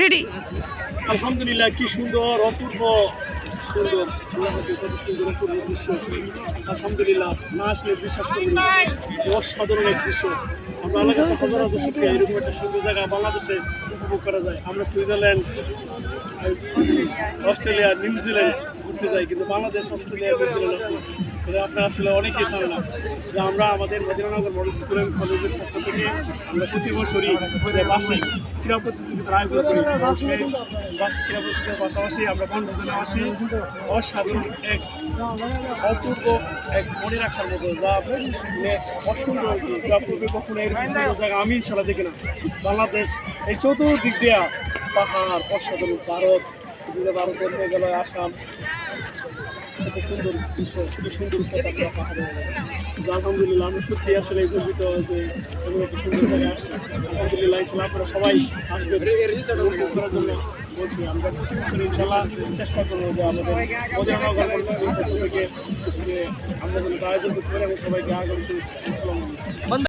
Ready আলহামদুলিল্লাহ, কি সুন্দর, অপূর্ব, সুন্দর। কত সুন্দর, অপূর্ব দৃশ্য। আলহামদুলিল্লাহ, না আসলে বিশ্বাস করবেন অসাধারণ দৃশ্য। আমরা আল্লাহ হাজার হাজার শুক্রিয়া। এরকম একটা সুন্দর জায়গা বাংলাদেশে উপভোগ করা যায়। আমরা সুইজারল্যান্ড, অস্ট্রেলিয়া নিউজিল্যান্ড ঘুরতে যাই, কিন্তু বাংলাদেশ, অস্ট্রেলিয়া নিউজিল্যান্ড আছে। এটা আপনারা আসলে অনেকেই জানে না যে আমরা আমাদের মদিনানগর মডেল স্কুল কলেজের পক্ষ থেকে আমরা প্রতি বছরই বার্ষিক ক্রীড়া প্রতিযোগিতার আয়োজন করি। এবং সেই ক্রীড়া প্রতিযোগিতার পাশাপাশি আমরা বনভোজনে আসি। অসাধারণ এক অপূর্ব এক মনে রাখার মতো যা মানে অসুন্দর যা পূর্বে কখনো এর জায়গা আমি ইনশাল্লাহ দেখি না। বাংলাদেশ এই চতুর্দিক দেয়া পাহাড় অসাধারণ ভারত ভারতের হয়ে গেল আসাম। কত সুন্দর দৃশ্য কত সুন্দর পাহাড়ে আলহামদুলিল্লাহ আমি সত্যি আসলে গর্বিত যে আমি একটা সুন্দর জায়গায় আসছি। আলহামদুলিল্লাহ ইনশাল্লাহ আপনারা সবাই আসবেন করার জন্য বলছি। আমরা আসলে ইনশাল্লাহ চেষ্টা করব যে আমাদের মদিনানগর থেকে যে আমরা যেন আয়োজন করতে পারি এবং সবাইকে আগামী শুভেচ্ছা। আসসালামু